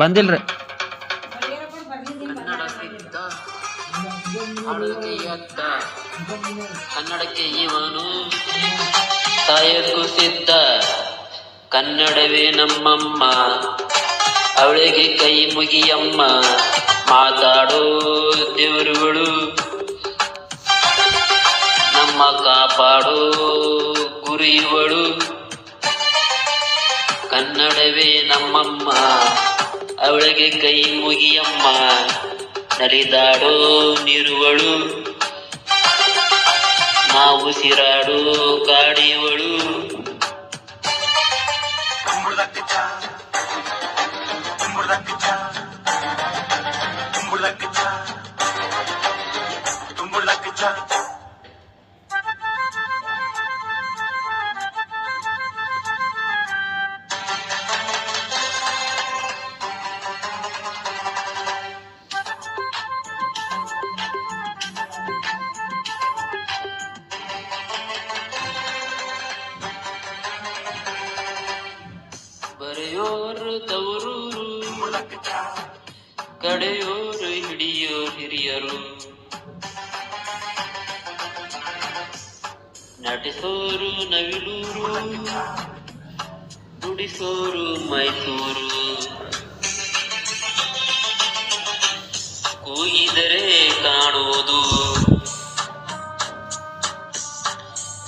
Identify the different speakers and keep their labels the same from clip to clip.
Speaker 1: ಬಂದಿಲ್ರಿ.
Speaker 2: ಕನ್ನಡಕ್ಕೆ ಇವನು ತಾಯಕ್ಕೂ ಸಿದ್ಧ ಕನ್ನಡವೇ ನಮ್ಮಮ್ಮ, ಅವಳಿಗೆ ಕೈ ಮುಗಿಯಮ್ಮ, ಮಾತಾಡೋ ದೇವರುಗಳು. ನಮ್ಮ ಕಾಪಾಡೋ ಗುರಿಯುವಳು ಕನ್ನಡವೇ ನಮ್ಮಮ್ಮ. ಅವಳಿಗೆ ಕೈ ಮುಗಿಯಮ್ಮ ನಲಿದಾಡೋ ನೀರುವಳು ನಾವು ಸಿರಾಡೋ ಕಾಡಿಯವಳು ಬರೆಯೋರು ತವರೂರು ಕಡೆಯೋರು ಹಿಡಿಯೋ ಹಿರಿಯರು. ನಟಿಸೋರು ನವಿಲೂರು. ದುಡಿಸೋರು ಮೈಸೂರು. ಕೂಗಿದರೆ ಕಾಣುವುದು.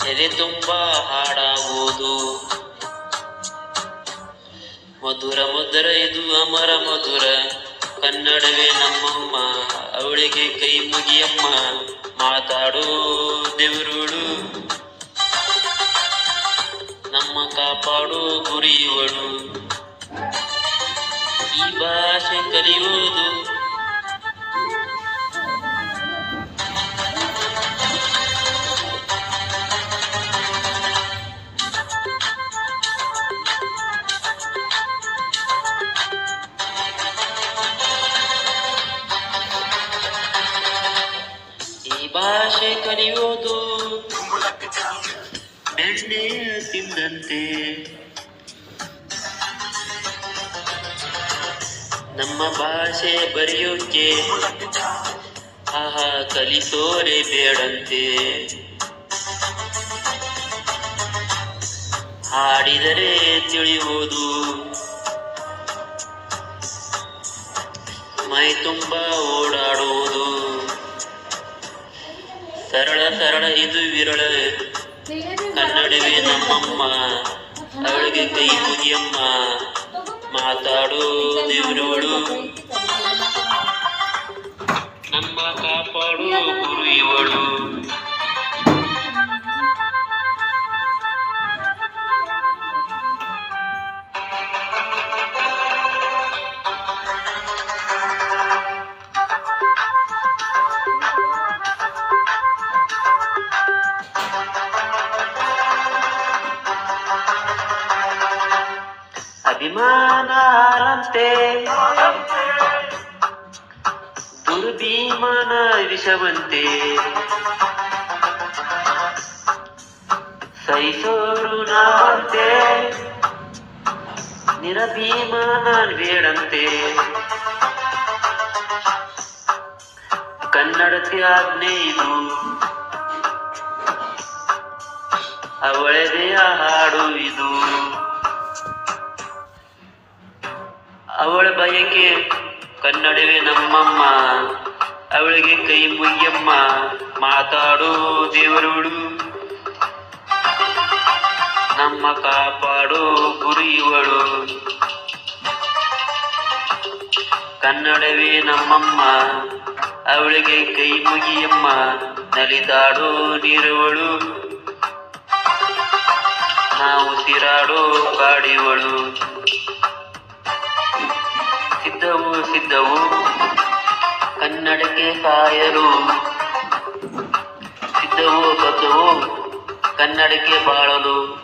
Speaker 2: ಎದೆ ತುಂಬ ಹಾಡಾಗುವುದು. ಮಧುರ ಮಧುರ, ಇದು ಅಮರ ಮಧುರ. ಕನ್ನಡವೇ ನಮ್ಮಮ್ಮ, ಅವಳಿಗೆ ಕೈ ಮುಗಿಯಮ್ಮ. ಮಾತಾಡೋ ದೇವರುಳು. ನಮ್ಮ ಕಾಪಾಡೋ ಗುರಿಯುವಳು. ಈ ಭಾಷೆ ಕಲಿಯೋದು ಕಲಿಯೋದು ಬೆಣ್ಣೆ ತಿಂದಂತೆ. ನಮ್ಮ ಭಾಷೆ ಬರೆಯೋಕೆ ಆಹಾ ಕಲಿಸೋರೆ ಬೇಡಂತೆ. ಹಾಡಿದರೆ ತಿಳಿಯುವುದು. ಮೈ ತುಂಬ ಓಡಾಡುವುದು. ಸರಳ ಸರಳ ಇದು ವಿರಳ. ಕನ್ನಡವೇ ನಮ್ಮಮ್ಮ ಅವಳಿಗೆ ಕೈ ಮುಗಿಯಮ್ಮ ಮಾತಾಡೋ ದೇವರುಗಳು ಅಭಿಮಾನರಂತೆ. ದುರ್ಭೀಮನ ವಿಷವಂತೆ. ಸಹಿಸೋರು ನಾವಂತೆ. ನಿರಭೀಮನ ಬೇಡಂತೆ. ಕನ್ನಡತಿ ಆಜ್ಞೆ ಇದು. ಅವಳದೇ ಹಾಡು ಇದು. ಅವಳ ಬಯಕೆ ಕನ್ನಡವೇ ನಮ್ಮಮ್ಮ. ಅವಳಿಗೆ ಕೈ ಮುಯ್ಯಮ್ಮ. ಮಾತಾಡೋ ದೇವರುಳು ನಮ್ಮ ಕಾಪಾಡೋ ಗುರು ಇವಳು ಕನ್ನಡವೇ ನಮ್ಮಮ್ಮ. ಅವಳಿಗೆ ಕೈ ಮುಗಿಯಮ್ಮ ನಲಿದಾಡೋ ನೀರುವಳು. ನಾವು ತಿರಾಡೋ ಕಾಡಿವಳು. ಸಿದ್ಧವು ಸಿದ್ಧವು. ಕನ್ನಡಕ್ಕೆ ಕಾಯರು. ಸಿದ್ಧವು ಬದ್ಧವು ಕನ್ನಡಕ್ಕೆ ಬಾಳಲು.